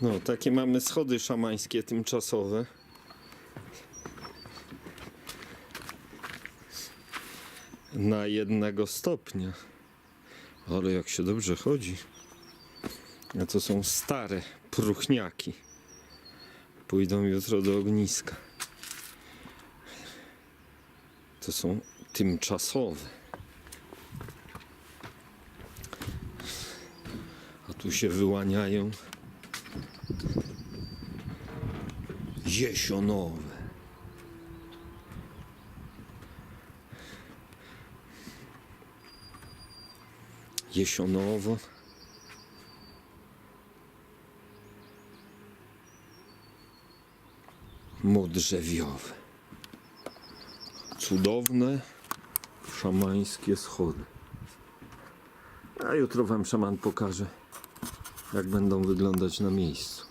No, takie mamy schody szamańskie tymczasowe. Na jednego stopnia. Ale jak się dobrze chodzi. A to są stare próchniaki. Pójdą jutro do ogniska. To są tymczasowe. Tu się wyłaniają jesionowe. Jesionowo. Modrzewiowe. Cudowne, szamańskie schody. A jutro wam szaman pokaże, jak będą wyglądać na miejscu.